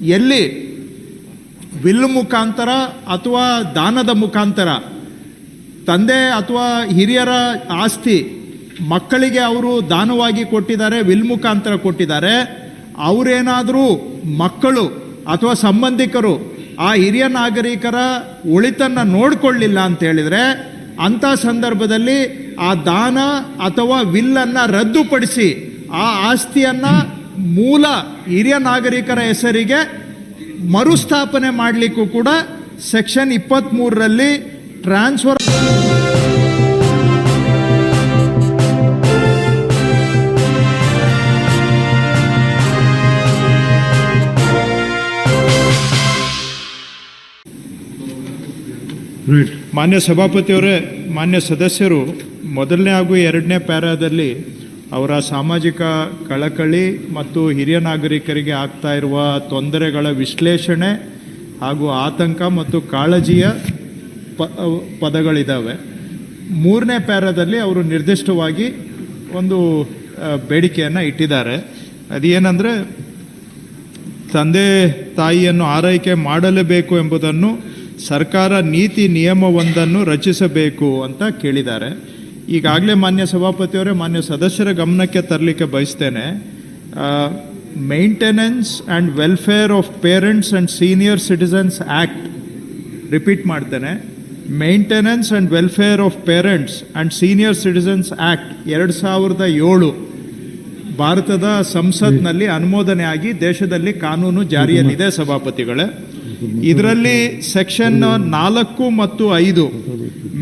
ಎಲ್ಲಿ? ವಿಲ್ ಮುಖಾಂತರ ಅಥವಾ ದಾನದ ಮುಖಾಂತರ? ತಂದೆ ಅಥವಾ ಹಿರಿಯರ ಆಸ್ತಿ, ಮಕ್ಕಳಿಗೆ ಅವರು ದಾನವಾಗಿ ಕೊಟ್ಟಿದ್ದಾರೆ, ವಿಲ್ ಮುಖಾಂತರ ಕೊಟ್ಟಿದ್ದಾರೆ. ಅವರೇನಾದರೂ ಮಕ್ಕಳು ಅಥವಾ ಸಂಬಂಧಿಕರು ಆ ಹಿರಿಯ ನಾಗರಿಕರ ಉಳಿತನ್ನು ನೋಡಿಕೊಳ್ಳಿಲ್ಲ ಅಂತ ಹೇಳಿದರೆ, ಅಂಥ ಸಂದರ್ಭದಲ್ಲಿ ಆ ದಾನ ಅಥವಾ ವಿಲ್ಲನ್ನು ರದ್ದುಪಡಿಸಿ ಆ ಆಸ್ತಿಯನ್ನು ಮೂಲ ಹಿರಿಯ ನಾಗರಿಕರ ಹೆಸರಿಗೆ ಮರುಸ್ಥಾಪನೆ ಮಾಡಲಿಕ್ಕೂ ಕೂಡ ಸೆಕ್ಷನ್ ಇಪ್ಪತ್ತ್ಮೂರರಲ್ಲಿ ಟ್ರಾನ್ಸ್ಫರ್ ಮಾನ್ಯ ಸಭಾಪತಿಯವರೇ ಮಾನ್ಯ ಸದಸ್ಯರು ಮೊದಲನೇ ಹಾಗೂ ಎರಡನೇ ಪ್ಯಾರಾದಲ್ಲಿ ಅವರ ಸಾಮಾಜಿಕ ಕಳಕಳಿ ಮತ್ತು ಹಿರಿಯ ನಾಗರಿಕರಿಗೆ ಆಗ್ತಾ ಇರುವ ತೊಂದರೆಗಳ ವಿಶ್ಲೇಷಣೆ ಹಾಗೂ ಆತಂಕ ಮತ್ತು ಕಾಳಜಿಯ ಪ ಪದಗಳಿದ್ದಾವೆ ಮೂರನೇ ಪ್ಯಾರದಲ್ಲಿ ಅವರು ನಿರ್ದಿಷ್ಟವಾಗಿ ಒಂದು ಬೇಡಿಕೆಯನ್ನು ಇಟ್ಟಿದ್ದಾರೆ. ಅದೇನೆಂದರೆ, ತಂದೆ, ತಾಯಿಯನ್ನು ಆರೈಕೆ ಮಾಡಲೇಬೇಕು ಎಂಬುದನ್ನು ಸರ್ಕಾರ ನೀತಿ ನಿಯಮವೊಂದನ್ನು ರಚಿಸಬೇಕು ಅಂತ ಕೇಳಿದ್ದಾರೆ. ಈಗಾಗಲೇ ಮಾನ್ಯ ಸಭಾಪತಿಯವರೇ, ಮಾನ್ಯ ಸದಸ್ಯರ ಗಮನಕ್ಕೆ ತರಲಿಕ್ಕೆ ಬಯಸ್ತೇನೆ. Maintenance and welfare of parents and senior citizens act repeat ಮಾಡ್ತೇನೆ. Maintenance and welfare of parents and senior citizens act ಎರಡು ಸಾವಿರದ ಏಳು ಭಾರತದ ಸಂಸತ್ನಲ್ಲಿ ಅನುಮೋದನೆ ಆಗಿ ದೇಶದಲ್ಲಿ ಕಾನೂನು ಜಾರಿಯಲ್ಲಿದೆ, ಸಭಾಪತಿಗಳೇ. ಇದರಲ್ಲಿ ಸೆಕ್ಷನ್ ನಾಲ್ಕು ಮತ್ತು ಐದು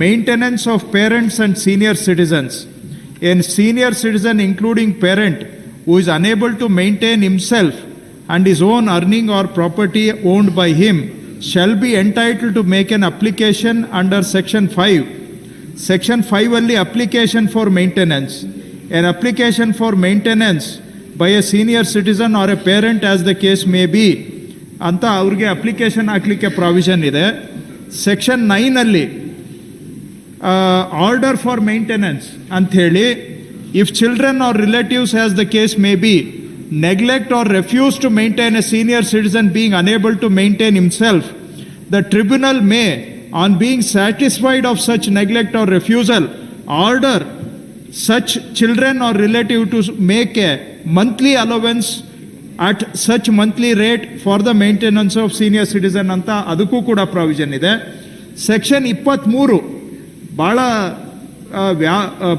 maintenance of parents and senior citizens an senior citizen including parent who is unable to maintain himself and his own earning or property owned by him shall be entitled to make an application under section five section five ಅಲ್ಲಿ application for maintenance an application for maintenance by a senior citizen or a parent as the case may be ಅಂತ ಅವ್ರಿಗೆ application ಹಾಕ್ಲಿಕ್ಕೆ provision ಇದೆ. Section ನೈನಲ್ಲಿ order for maintenance ಅಂಥೇಳಿ if children or relatives has the case may be neglect or refuse to maintain a senior citizen being unable to maintain himself the tribunal may on being satisfied of such neglect or refusal order such children or relative to make a monthly allowance at such monthly rate for the maintenance of senior citizen ಅಂತ ಅದಕ್ಕೂ ಕೂಡ provision ಇದೆ. Section ಇಪ್ಪತ್ತ್ಮೂರು ಭಾಳ ವ್ಯಾ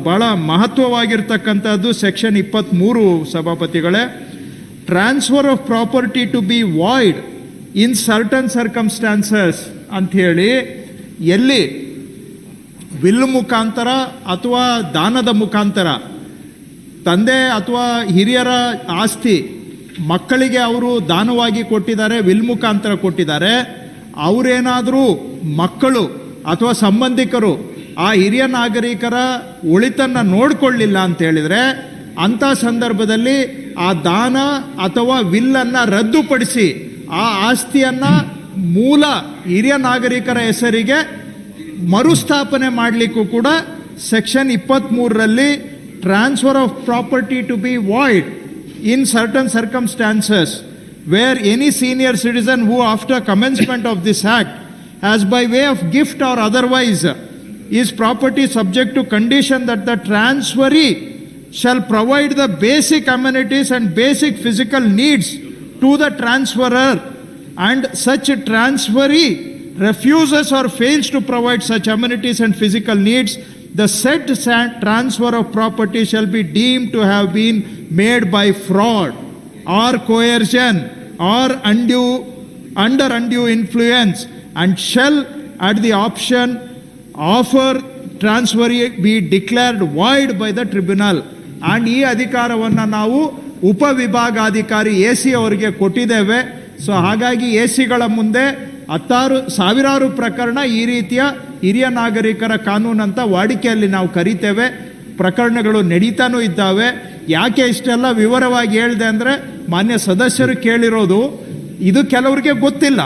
ಭಾಳ ಮಹತ್ವವಾಗಿರ್ತಕ್ಕಂಥದ್ದು section ಇಪ್ಪತ್ತ್ಮೂರು ಸಭಾಪತಿಗಳೇ. Transfer of property to be void in certain circumstances ಅಂಥೇಳಿ ಎಲ್ಲಿ ವಿಲ್ ಮುಖಾಂತರ ಅಥವಾ ದಾನದ ಮುಖಾಂತರ, ತಂದೆ ಅಥವಾ ಹಿರಿಯರ ಆಸ್ತಿ ಮಕ್ಕಳಿಗೆ ಅವರು ದಾನವಾಗಿ ಕೊಟ್ಟಿದ್ದಾರೆ, ವಿಲ್ ಮುಖಾಂತರ ಕೊಟ್ಟಿದ್ದಾರೆ. ಅವರೇನಾದರೂ ಮಕ್ಕಳು ಅಥವಾ ಸಂಬಂಧಿಕರು ಆ ಹಿರಿಯ ನಾಗರಿಕರ ಒಳಿತನ್ನು ನೋಡಿಕೊಳ್ಳಿಲ್ಲ ಅಂತ ಹೇಳಿದರೆ, ಅಂಥ ಸಂದರ್ಭದಲ್ಲಿ ಆ ದಾನ ಅಥವಾ ವಿಲ್ಲನ್ನು ರದ್ದುಪಡಿಸಿ ಆ ಆಸ್ತಿಯನ್ನು ಮೂಲ ಹಿರಿಯ ನಾಗರಿಕರ ಹೆಸರಿಗೆ ಮರುಸ್ಥಾಪನೆ ಮಾಡಲಿಕ್ಕೂ ಕೂಡ section ಇಪ್ಪತ್ತ್ಮೂರರಲ್ಲಿ transfer of property to be void in certain circumstances where any senior citizen who after commencement of this act has, by way of gift or otherwise is property subject to condition that the transferee shall provide the basic amenities and basic physical needs to the transferor and such transferee refuses or fails to provide such amenities and physical needs the said transfer of property shall be deemed to have been made by fraud or coercion or undue under undue influence and shall at the option offer transfer be declared void by the tribunal and ಈ ಅಧಿಕಾರವನ್ನು ನಾವು ಉಪವಿಭಾಗಾಧಿಕಾರಿ A C ಅವರಿಗೆ ಕೊಟ್ಟಿದ್ದೇವೆ so ಹಾಗಾಗಿ A ಸಿಗಳ ಮುಂದೆ ಹತ್ತಾರು ಸಾವಿರಾರು ಪ್ರಕರಣ ಈ ರೀತಿಯ ಹಿರಿಯ ನಾಗರಿಕರ ಕಾನೂನು ಅಂತ ವಾಡಿಕೆಯಲ್ಲಿ ನಾವು ಕರಿತೇವೆ. ಪ್ರಕರಣಗಳು ನಡೀತಾನೂ ಇದ್ದಾವೆ. ಯಾಕೆ ಇಷ್ಟೆಲ್ಲ ವಿವರವಾಗಿ ಹೇಳಿದೆ ಅಂದರೆ ಮಾನ್ಯ ಸದಸ್ಯರು ಕೇಳಿರೋದು ಇದು ಕೆಲವರಿಗೆ ಗೊತ್ತಿಲ್ಲ.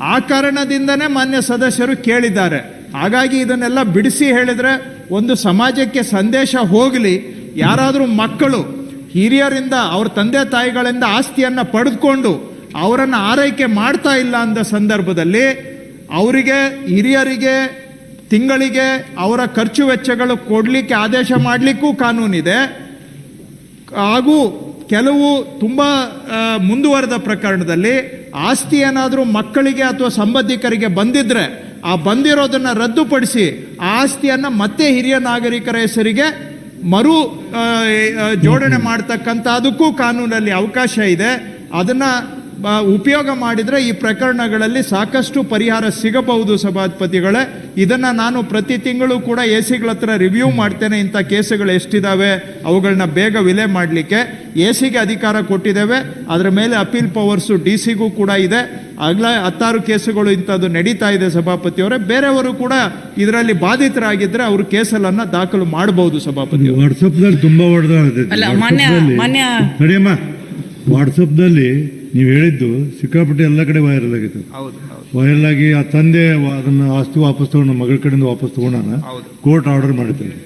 ಆ ಕಾರಣದಿಂದನೇ ಮಾನ್ಯ ಸದಸ್ಯರು ಕೇಳಿದ್ದಾರೆ. ಹಾಗಾಗಿ ಇದನ್ನೆಲ್ಲ ಬಿಡಿಸಿ ಹೇಳಿದರೆ ಒಂದು ಸಮಾಜಕ್ಕೆ ಸಂದೇಶ ಹೋಗಲಿ. ಯಾರಾದರೂ ಮಕ್ಕಳು, ಹಿರಿಯರಿಂದ ಅವ್ರ ತಂದೆ ತಾಯಿಗಳಿಂದ ಆಸ್ತಿಯನ್ನು ಪಡೆದುಕೊಂಡು ಅವರನ್ನು ಆರೈಕೆ ಮಾಡ್ತಾ ಇಲ್ಲ ಅಂದ ಸಂದರ್ಭದಲ್ಲಿ ಅವರಿಗೆ ಹಿರಿಯರಿಗೆ, ತಿಂಗಳಿಗೆ ಅವರ ಖರ್ಚು ವೆಚ್ಚಗಳು ಕೊಡಲಿಕ್ಕೆ ಆದೇಶ ಮಾಡಲಿಕ್ಕೂ ಕಾನೂನಿದೆ. ಹಾಗೂ ಕೆಲವು ತುಂಬ ಮುಂದುವರೆದ ಪ್ರಕರಣದಲ್ಲಿ ಆಸ್ತಿ ಏನಾದರೂ ಮಕ್ಕಳಿಗೆ ಅಥವಾ ಸಂಬಂಧಿಕರಿಗೆ ಬಂದಿದ್ರೆ ಆ ಬಂದಿರೋದನ್ನು ರದ್ದುಪಡಿಸಿ ಆ ಆಸ್ತಿಯನ್ನು ಮತ್ತೆ ಹಿರಿಯ ನಾಗರಿಕರ ಹೆಸರಿಗೆ ಮರು ಜೋಡಣೆ ಮಾಡ್ತಕ್ಕಂಥದಕ್ಕೂ ಕಾನೂನಲ್ಲಿ ಅವಕಾಶ ಇದೆ. ಅದನ್ನು ಉಪಯೋಗ ಮಾಡಿದರೆ ಈ ಪ್ರಕರಣಗಳಲ್ಲಿ ಸಾಕಷ್ಟು ಪರಿಹಾರ ಸಿಗಬಹುದು ಸಭಾಧಿಪತಿಗಳೇ ಇದನ್ನು ನಾನು ಪ್ರತಿ ತಿಂಗಳು ಕೂಡ ಎ ಸಿಗಳ ಹತ್ರ ರಿವ್ಯೂ ಮಾಡ್ತೇನೆ ಇಂಥ ಕೇಸುಗಳು ಎಷ್ಟಿದ್ದಾವೆ ಅವುಗಳನ್ನ ಬೇಗ ವಿಲೆ ಮಾಡಲಿಕ್ಕೆ. ಎ ಸಿಗೆ ಅಧಿಕಾರ ಕೊಟ್ಟಿದ್ದೇವೆ ಅದರ ಮೇಲೆ ಅಪೀಲ್ ಪವರ್ಸು ಡಿ ಸಿಗೂ ಕೂಡ ಇದೆ. ಆಗಲೇ ಹತ್ತಾರು ಕೇಸುಗಳು ಇಂಥದ್ದು ನಡೀತಾ ಇದೆ ಸಭಾಪತಿಯವರೇ. ಬೇರೆಯವರು ಕೂಡ ಇದರಲ್ಲಿ ಬಾಧಿತರಾಗಿದ್ದರೆ ಅವರು ಕೇಸಲನ್ನು ದಾಖಲು ಮಾಡಬಹುದು ಸಭಾಪತಿ ವಾಟ್ಸಪ್ನಲ್ಲಿ ತುಂಬಾ ಹೊಡೆದಾಡ್ತೈತೆ ನೀವು ಹೇಳಿದ್ದು ಸಿಕ್ಕಾಪಟ್ಟೆ ಎಲ್ಲ ಕಡೆ ವೈರಲ್ ಆಗಿತ್ತು. ವೈರಲ್ ಆಗಿ ಆ ತಂದೆ ಅದನ್ನ ಆಸ್ತಿ ವಾಪಸ್ ತಗೊಂಡು ಮಗಳ ಕಡೆಯಿಂದ ವಾಪಸ್ ತಗೊಂಡಾನ. ಕೋರ್ಟ್ ಆರ್ಡರ್ ಮಾಡಿದ್ದಾರೆ